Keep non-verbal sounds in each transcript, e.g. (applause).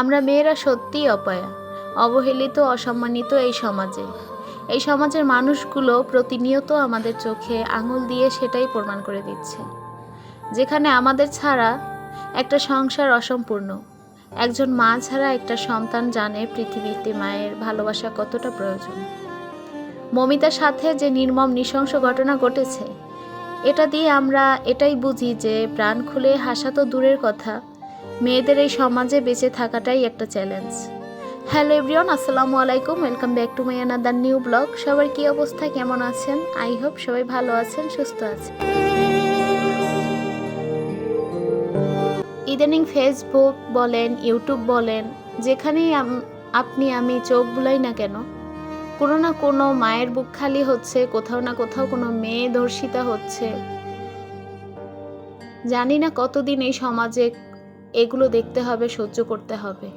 আমরা মেয়েরা সত্যিই অপয়া, অবহেলিত, অসম্মানিত এই সমাজে। এই সমাজের মানুষগুলো প্রতিনিয়ত আমাদের চোখে আঙুল দিয়ে সেটাই প্রমাণ করে দিচ্ছে। যেখানে আমাদের ছাড়া একটা সংসার অসম্পূর্ণ, একজন মা ছাড়া একটা সন্তান জানে পৃথিবীতে মায়ের ভালোবাসা কতটা প্রয়োজন। মমিতার সাথে যে নির্মম, নৃশংস ঘটনা ঘটেছে, এটা দিয়ে আমরা এটাই বুঝি যে প্রাণ খুলে হাসা তো দূরের কথা মেয়েদের এই সমাজে বেঁচে থাকাটাই একটা চ্যালেঞ্জ হ্যালো এভরিওয়ান আসসালামু আলাইকুম welcome back to my another new blog সবার কি অবস্থা, কেমন আছেন? আই হোপ সবাই ভালো আছেন, সুস্থ আছেন। ইদানিং ফেসবুক বলেন ইউটিউব বলেন, যেখানেই আপনি, আমি চোখ বুলাই না কেন, কোনো না কোনো মায়ের বুক খালি হচ্ছে, কোথাও না কোথাও কোনো মেয়ে ধর্ষিতা হচ্ছে। জানি না কতদিন এই সমাজে এগুলো দেখতে হবে, সহ্য করতে হবে।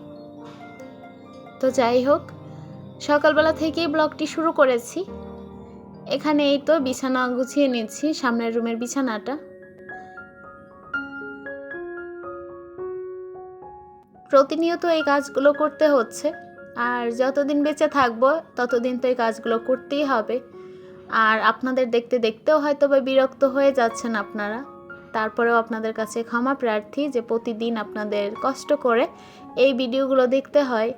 তো যাই হোক, সকালবেলা থেকেই ব্লগটি শুরু করেছি। এখানে এই তো বিছানা গুছিয়ে নিচ্ছি, সামনের রুমের বিছানাটা। প্রতিনিয়ত এই কাজগুলো করতে হচ্ছে, আর যতদিন বেঁচে থাকব, ততদিন তো এই কাজগুলো করতেই হবে। আর আপনাদের দেখতে দেখতেও হয়তো বা বিরক্ত হয়ে যাচ্ছেন আপনারা। তারপরেও আপনাদের কাছে ক্ষমা প্রার্থী যে প্রতিদিন আপনাদের কষ্ট করে এই ভিডিওগুলো দেখতে হয়।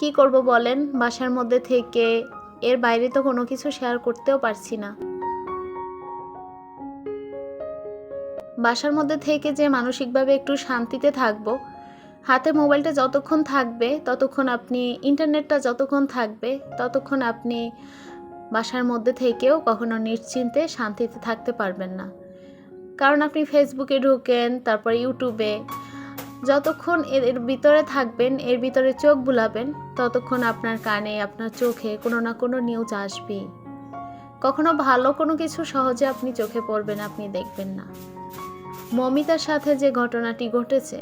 কি করব বলেন? বাসার মধ্যে থেকে এর বাইরে তো কোনো কিছু শেয়ার করতেও পারছি না। বাসার মধ্যে থেকে যে মানসিকভাবে একটু শান্তিতে থাকব, হাতে মোবাইলটা যতক্ষণ থাকবে, ততক্ষণ আপনি, ইন্টারনেটটা যতক্ষণ থাকবে, ততক্ষণ আপনি বাসার মধ্যে থেকেও কখনো নিশ্চিন্তে শান্তিতে থাকতে পারবেন না। কারণ আপনি ফেসবুকে ঢুকেন, তারপর ইউটিউবে যতক্ষণ এর ভিতরে থাকবেন, এর ভিতরে চোখ বুলাবেন, ততক্ষণ আপনার কানে, আপনার চোখে কোনো না কোনো নিউজ আসবেই। কখনো ভালো কোনো কিছু সহজে আপনি চোখে পড়বেন, আপনি দেখবেন না। মমিতার সাথে যে ঘটনাটি ঘটেছে,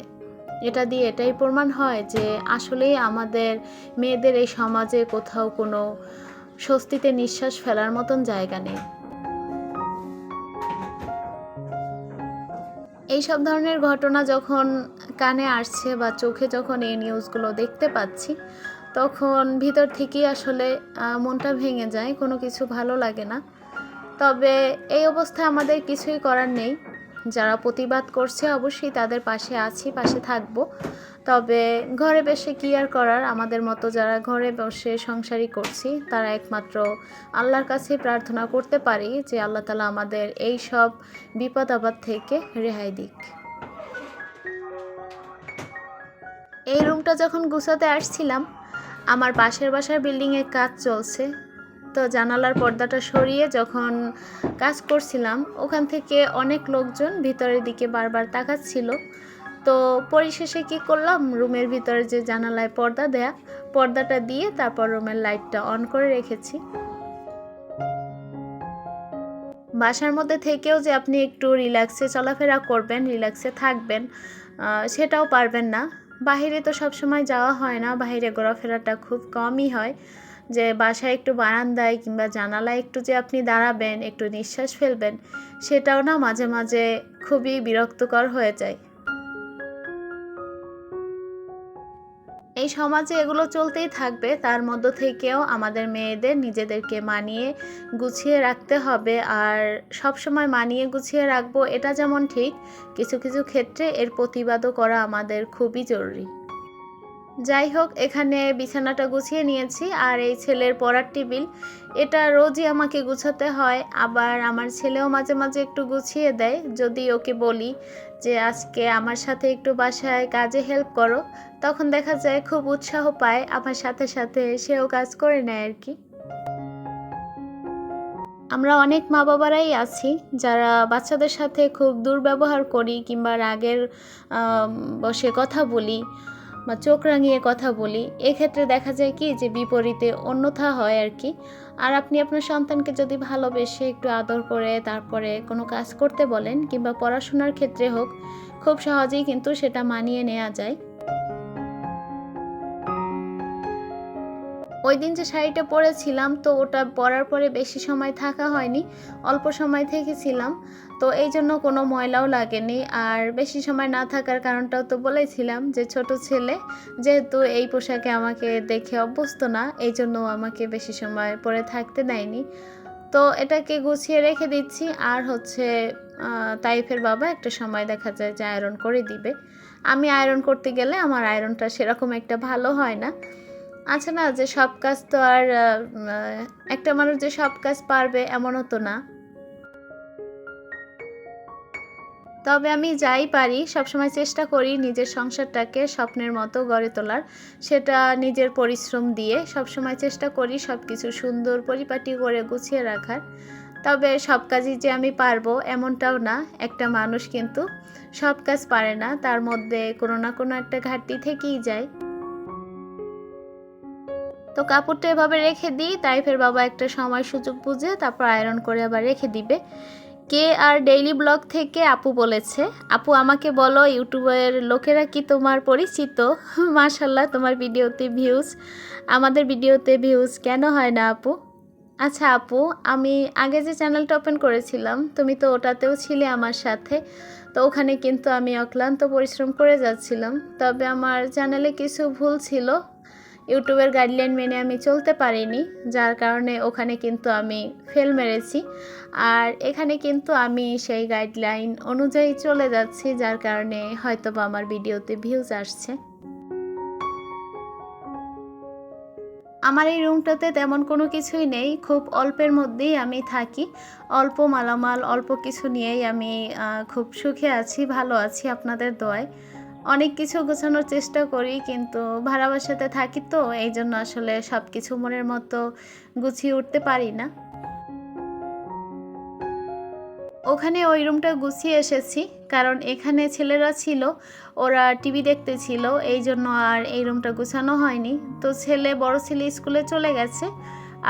এটা দিয়ে এটাই প্রমাণ হয় যে আসলেই আমাদের মেয়েদের এই সমাজে কোথাও কোনো স্বস্তিতে নিঃশ্বাস ফেলার মতন জায়গা নেই। এই সব ধরনের ঘটনা যখন কানে আসছে বা চোখে যখন এই নিউজগুলো দেখতে পাচ্ছি, তখন ভিতর থেকেই আসলে মনটা ভেঙে যায়, কোনো কিছু ভালো লাগে না। তবে এই অবস্থা আমাদের কিছুই করার নেই। যারা প্রতিবাদ করছে, অবশ্যই তাদের পাশে আছি, পাশে থাকব। তবে ঘরে বসে কি আর করার আমাদের মতো যারা ঘরে বসে সংসারই করছি, তারা একমাত্র আল্লাহর কাছে প্রার্থনা করতে পারি যে আল্লাহ তালা আমাদের এই সব বিপদ আপদ থেকে রেহাই দিক। এই রুমটা যখন গুছাতে আসছিলাম, আমার পাশের বাসার বিল্ডিংয়ে কাজ চলছে। তো জানালার পর্দাটা সরিয়ে যখন কাজ করছিলাম, ওখান থেকে অনেক লোকজন ভিতরের দিকে বারবার তাকাচ্ছিল। তো পরিশেষে কি করলাম? রুমের ভিতরে যে জানালায় পর্দা দেয়া, পর্দাটা দিয়ে তারপর রুমের লাইটটা অন করে রেখেছি। বাসার মধ্যে থেকেও যে আপনি একটু রিল্যাক্সে চলাফেরা করবেন, রিল্যাক্সে থাকবেন সেটাও পারবেন না। বাইরে তো সবসময় যাওয়া হয় না বাইরে ঘোরাফেরাটা খুব কমই হয়। যে বাসায় একটু বারান্দায় কিংবা জানালায় একটু যে আপনি দাঁড়াবেন, একটু নিঃশ্বাস ফেলবেন, সেটাও না মাঝে মাঝে খুবই বিরক্তকর হয়ে যায়। এই সমাজে এগুলো চলতেই থাকবে। তার মধ্য থেকেও আমাদের মেয়েদের নিজেদেরকে মানিয়ে গুছিয়ে রাখতে হবে। আর সব সময় মানিয়ে গুছিয়ে রাখব, এটা যেমন ঠিক, কিছু কিছু ক্ষেত্রে এর প্রতিবাদও করা আমাদের খুবই জরুরি। যাই হোক, এখানে বিছানাটা গুছিয়ে নিয়েছি আর এই ছেলের পড়ার টেবিল, এটা রোজই আমাকে গুছাতে হয়। আবার আমার ছেলেও মাঝে মাঝে একটু গুছিয়ে দেয়। যদি ওকে বলি যে, আজকে আমার সাথে একটু বাসায় কাজে হেল্প করো তখন দেখা যায় খুব উৎসাহ পায় আমার সাথে সাথে সেও কাজ করে নেয় আর কি। আমরা অনেক মা বাবারাই আছি যারা বাচ্চাদের সাথে খুব দুর্ব্যবহার করি কিংবা রাগের বসে কথা বলি বা চোখ রাঙিয়ে কথা বলি। এক্ষেত্রে দেখা যায় কি যে বিপরীতে অন্যথা হয় আর কি। আর আপনি আপনার সন্তানকে যদি ভালোবেসে একটু আদর করে তারপরে কোনো কাজ করতে বলেন কিংবা পড়াশোনার ক্ষেত্রে হোক, খুব সহজেই কিন্তু সেটা মানিয়ে নেওয়া যায়। ওই দিন যে শাড়িটা পরেছিলাম, তো ওটা পরার পরে বেশি সময় থাকা হয়নি, অল্প সময় থেকেছিলাম। তো এই জন্য কোনো ময়লাও লাগেনি। আর বেশি সময় না থাকার কারণটাও তো বলেছিলাম যে, ছোট ছেলে যেহেতু এই পোশাকে আমাকে দেখে অভ্যস্ত না, এই জন্য আমাকে বেশি সময় পরে থাকতে দেয়নি। তো এটাকে গুছিয়ে রেখে দিচ্ছি। আর হচ্ছে তাইফের বাবা একটা সময় দেখা যায় যে আয়রন করে দিবে। আমি আয়রন করতে গেলে আমার আয়রনটা সেরকম একটা ভালো হয় না। আছে না যে সব কাজ তো আর একটা মানুষ যে সব কাজ পারবে এমনও তো না। তবে আমি যাই পারি, সবসময় চেষ্টা করি নিজের সংসারটাকে স্বপ্নের মতো গড়ে তোলার। সেটা নিজের পরিশ্রম দিয়ে সবসময় চেষ্টা করি সব কিছু সুন্দর পরিপাটি করে গুছিয়ে রাখার। তবে সব কাজই যে আমি পারব এমনটাও না, একটা মানুষ কিন্তু সব কাজ পারে না, তার মধ্যে কোনো না কোনো একটা ঘাটতি থেকেই যায়। তো কাপড়টা এভাবে রেখে দিই, তাইফের বাবা একটা সময় সুযোগ বুঝে তারপর আয়রন করে আবার রেখে দিবে। কে আর ডেইলি ব্লগ থেকে আপু বলেছে, আপু আমাকে বলো, ইউটিউবের লোকেরা কি তোমার পরিচিত? (laughs) মাশাল্লাহ তোমার ভিডিওতে ভিউজ আমাদের ভিডিওতে ভিউজ কেন হয় না আপু? আচ্ছা আপু, আমি আগে যে চ্যানেলটা ওপেন করেছিলাম, তুমি তো ওটাতেও ছিলে আমার সাথে, তো ওখানে কিন্তু আমি অক্লান্ত পরিশ্রম করে যাচ্ছিলাম, তবে আমার চ্যানেলে কিছু ভুল ছিল। ইউটিউবের গাইডলাইন মেনে আমি চলতে পারিনি, যার কারণে ওখানে কিন্তু আমি ফেল মেরেছি। আর এখানে কিন্তু আমি সেই গাইডলাইন অনুযায়ী চলে যাচ্ছি, যার কারণে হয়তো বা আমার ভিডিওতে ভিউজ আসছে। আমার এই রুমটাতে তেমন কোনো কিছুই নেই, খুব অল্পের মধ্যেই আমি থাকি। অল্প মালামাল, অল্প কিছু নিয়েই আমি খুব সুখে আছি, ভালো আছি আপনাদের দোয়ায়। অনেক কিছু গোছানোর চেষ্টা করি, কিন্তু ভাড়া বাসাতে থাকি তো, এই জন্য আসলে সব কিছু মনের মতো গুছিয়ে উঠতে পারি না। ওখানে ওই রুমটা গুছিয়ে এসেছি, কারণ এখানে ছেলেরা ছিল, ওরা টিভি দেখতে ছিল, এই জন্য আর এই রুমটা গুছানো হয়নি। তো ছেলে বড় ছেলে স্কুলে চলে গেছে,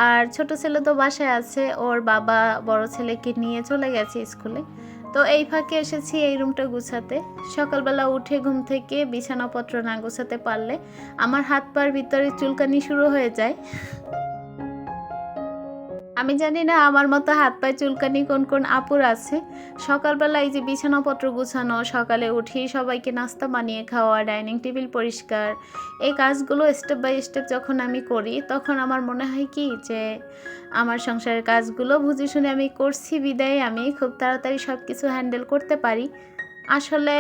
আর ছোট ছেলে তো বাসায় আছে, ওর বাবা বড় ছেলেকে নিয়ে চলে গেছে স্কুলে। তো এই ফাঁকে এসেছি এই রুমটা গুছাতে। সকালবেলা উঠে ঘুম থেকে বিছানাপত্র না গুছাতে পারলে আমার হাত পার ভিতরে চুলকানি শুরু হয়ে যায়। আমি জানি না আমার মতো হাত পায়ে চুলকানি কোন কোন আপুর আছে। সকালবেলা এই যে বিছানাপত্র গুছানো, সকালে উঠি সবাইকে নাস্তা বানিয়ে খাওয়া, ডাইনিং টেবিল পরিষ্কার, এই কাজগুলো স্টেপ বাই স্টেপ যখন আমি করি, তখন আমার মনে হয় কি যে আমার সংসারের কাজগুলো বুঝে শুনে আমি করছি, বিদায় আমি খুব তাড়াতাড়ি সব কিছু হ্যান্ডেল করতে পারি। আসলে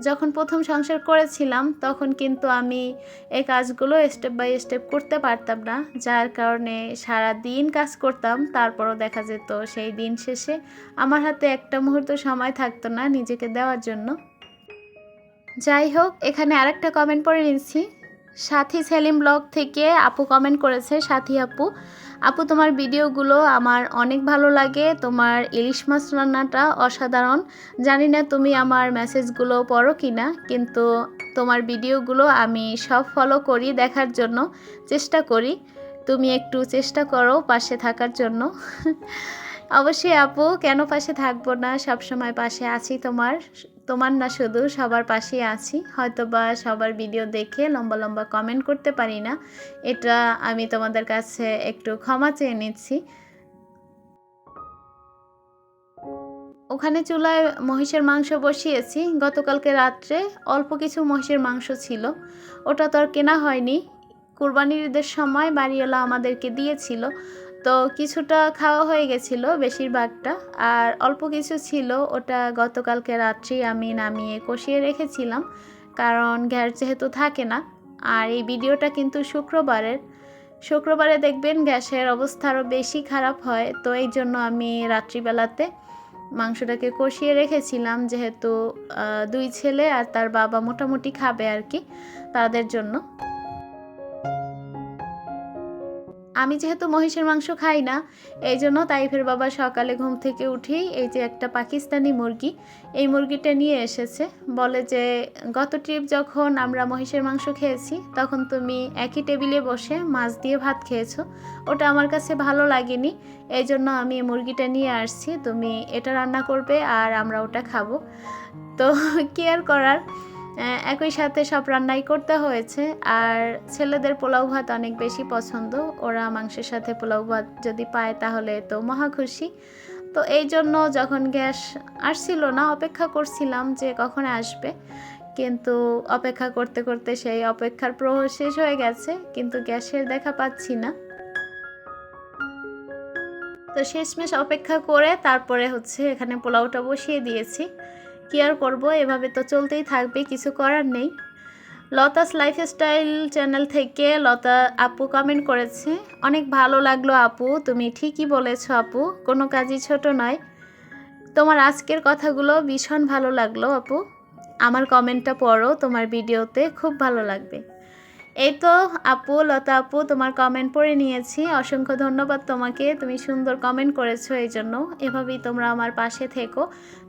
যখন প্রথম সংসার করেছিলাম, তখন কিন্তু আমি এই কাজগুলো স্টেপ বাই স্টেপ করতে পারতাম না। যার কারণে সারা দিন কাজ করতাম, তারপরও দেখা যেত সেই দিন শেষে আমার হাতে একটা মুহূর্ত সময় থাকতো না নিজেকে দেওয়ার জন্য। যাই হোক, এখানে আরেকটা কমেন্ট পড়ে নিচ্ছি। সাথী সেলিম ব্লগ থেকে আপু কমেন্ট করেছে, সাথী আপু আপু, তোমার ভিডিওগুলো আমার অনেক ভালো লাগে। তোমার ইলিশ মাছ রান্নাটা অসাধারণ। জানি না তুমি আমার মেসেজগুলো পড়ো কি না কিন্তু তোমার ভিডিওগুলো আমি সব ফলো করি দেখার জন্য, চেষ্টা করি। তুমি একটু চেষ্টা করো পাশে থাকার জন্য। (laughs) অবশ্যই আপু, কেন পাশে থাকব না? সব সময় পাশে আছি তোমার। তোমার না শুধু সবার পাশেই আছি হয়তো বা সবার ভিডিও দেখে লম্বা লম্বা কমেন্ট করতে পারি না। এটা আমি তোমাদের কাছে একটু ক্ষমা চেয়ে নিচ্ছি। ওখানে চুলায় মহিষের মাংস বসিয়েছি। গতকালকে রাত্রে অল্প কিছু মহিষের মাংস ছিল। ওটা তো আর কেনা হয়নি। কুরবানির ঈদের সময় বাড়িওয়ালা আমাদেরকে দিয়েছিল। তো কিছুটা খাওয়া হয়ে গেছিল বেশিরভাগটা। আর অল্প কিছু ছিল, ওটা গতকালকে রাত্রি আমি নামিয়ে কষিয়ে রেখেছিলাম, কারণ গ্যাস যেহেতু থাকে না। আর এই ভিডিওটা কিন্তু শুক্রবারের। শুক্রবারে দেখবেন গ্যাসের অবস্থা আরও বেশি খারাপ হয়, তো এই জন্য আমি রাত্রিবেলাতে মাংসটাকে কষিয়ে রেখেছিলাম, যেহেতু দুই ছেলে আর তার বাবা মোটামুটি খাবে আর কি, তাদের জন্য। আমি যেহেতু মহিষের মাংস খাই না, এই জন্য তাইফের বাবা সকালে ঘুম থেকে উঠেই এই যে একটা পাকিস্তানি মুরগি, এই মুরগিটা নিয়ে এসেছে। বলে যে, গত ট্রিপ যখন আমরা মহিষের মাংস খেয়েছি, তখন তুমি একই টেবিলে বসে মাছ দিয়ে ভাত খেয়েছো। ওটা আমার কাছে ভালো লাগেনি, এই জন্য আমি মুরগিটা নিয়ে আসছি। তুমি এটা রান্না করবে আর আমরা ওটা খাব। তো কেয়ার করার? একই সাথে সব রান্নাই করতে হয়েছে। আর ছেলেদের পোলাও ভাত অনেক বেশি পছন্দ। ওরা মাংসের সাথে পোলাও ভাত যদি পায় তাহলে তো মহা খুশি। তো এই জন্য যখন গ্যাস আসছিল না, অপেক্ষা করছিলাম যে কখন আসবে। কিন্তু অপেক্ষা করতে করতে সেই অপেক্ষার প্রহর শেষ হয়ে গেছে, কিন্তু গ্যাসের দেখা পাচ্ছি না। তো শেষমেশ অপেক্ষা করে তারপরে হচ্ছে এখানে পোলাওটা বসিয়ে দিয়েছি। কি আর করব? এভাবে তো চলতেই থাকবে, কিছু করার নেই। লতাস লাইফস্টাইল চ্যানেল থেকে লতা আপু কমেন্ট করেছে, অনেক ভালো লাগল আপু, তুমি ঠিকই বলেছ আপু, কোনো কাজই ছোট নয়। তোমার আজকের কথাগুলো ভীষণ ভালো লাগল আপু। আমার কমেন্টটা পড়ো, তোমার ভিডিওতে খুব ভালো লাগবে। এই তো আপু, লতা আপু, তোমার কমেন্ট পড়ে নিয়েছি। অসংখ্য ধন্যবাদ তোমাকে। তুমি সুন্দর কমেন্ট করেছ এই জন্য। এভাবেই তোমরা আমার পাশে থেকো।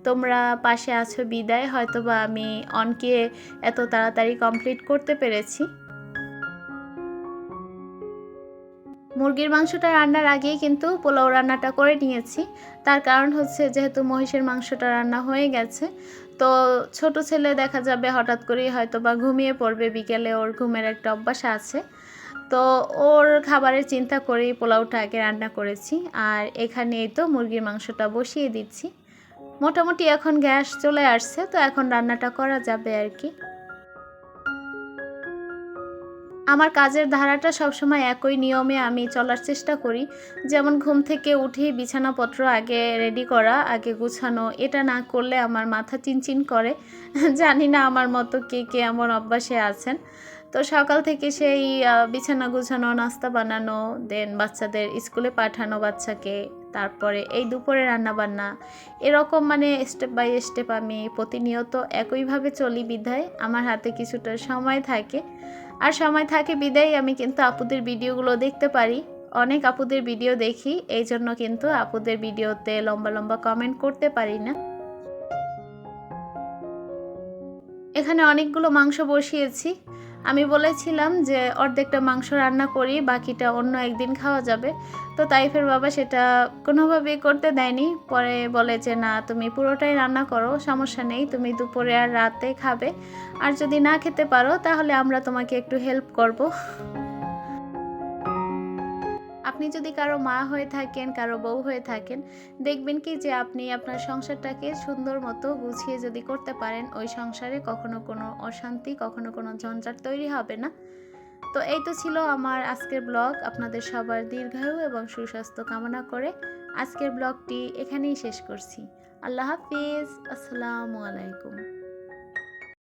তোমরা পাশে আছো বিদায়। হয়তো বা আমি অনকে এত তাড়াতাড়ি কমপ্লিট করতে পেরেছি। মুরগির মাংসটা রান্নার আগেই কিন্তু পোলাও রান্নাটা করে নিয়েছি। তার কারণ হচ্ছে যেহেতু মহিষের মাংসটা রান্না হয়ে গেছে তো ছোট ছেলে দেখা যাবে হঠাৎ করেই হয়তো বা ঘুমিয়ে পড়বে। বিকেলে ওর ঘুমের একটা অভ্যাস আছে। তো ওর খাবারের চিন্তা করেই পোলাওটা আগে রান্না করেছি। আর এখানেই তো মুরগির মাংসটা বসিয়ে দিচ্ছি। মোটামুটি এখন গ্যাস চলে আসছে, তো এখন রান্নাটা করা যাবে আর কি। আমার কাজের ধারাটা সবসময় একই নিয়মে আমি চলার চেষ্টা করি। যেমন ঘুম থেকে উঠে বিছানাপত্র আগে রেডি করা, আগে গুছানো, এটা না করলে আমার মাথা চিনচিন করে। জানি না আমার মতো কে কে এমন অভ্যাসে আছেন। তো সকাল থেকে সেই বিছানা গুছানো, নাস্তা বানানো দেন বাচ্চাদের স্কুলে পাঠানো বাচ্চাকে, তারপরে এই দুপুরে রান্না বান্না এরকম মানে স্টেপ বাই স্টেপ আমি প্রতিনিয়ত একইভাবে চলি বিধায়। আমার হাতে কিছুটা সময় থাকে। আর সময় থাকে বিদায়, আমি কিন্তু আপুদের ভিডিওগুলো দেখতে পারি। অনেক আপুদের ভিডিও দেখি এই জন্য কিন্তু আপুদের ভিডিওতে লম্বা লম্বা কমেন্ট করতে পারি না। এখানে অনেকগুলো মাংস বসিয়েছি। আমি বলেছিলাম যে অর্ধেকটা মাংস রান্না করি, বাকিটা অন্য একদিন খাওয়া যাবে। তো তাইফের বাবা সেটা কোনোভাবেই করতে দেয়নি। পরে বলে যে, না, তুমি পুরোটাই রান্না করো, সমস্যা নেই, তুমি দুপুরে আর রাতে খাবে। আর যদি না খেতে পারো, তাহলে আমরা তোমাকে একটু হেল্প করব। আপনি যদি কারও মা হয়ে থাকেন, কারও বউ হয়ে থাকেন, দেখবেন কি যে আপনি আপনার সংসারটাকে সুন্দর মতো গুছিয়ে যদি করতে পারেন, ওই সংসারে কখনো কোনো অশান্তি, কখনো কোনো ঝঞ্ঝাট তৈরি হবে না। তো এই তো ছিল আমার আজকের ব্লগ। আপনাদের সবার দীর্ঘায়ু এবং সুস্বাস্থ্য কামনা করে আজকের ব্লগটি এখানেই শেষ করছি। আল্লাহ হাফিজ। আসসালামু আলাইকুম।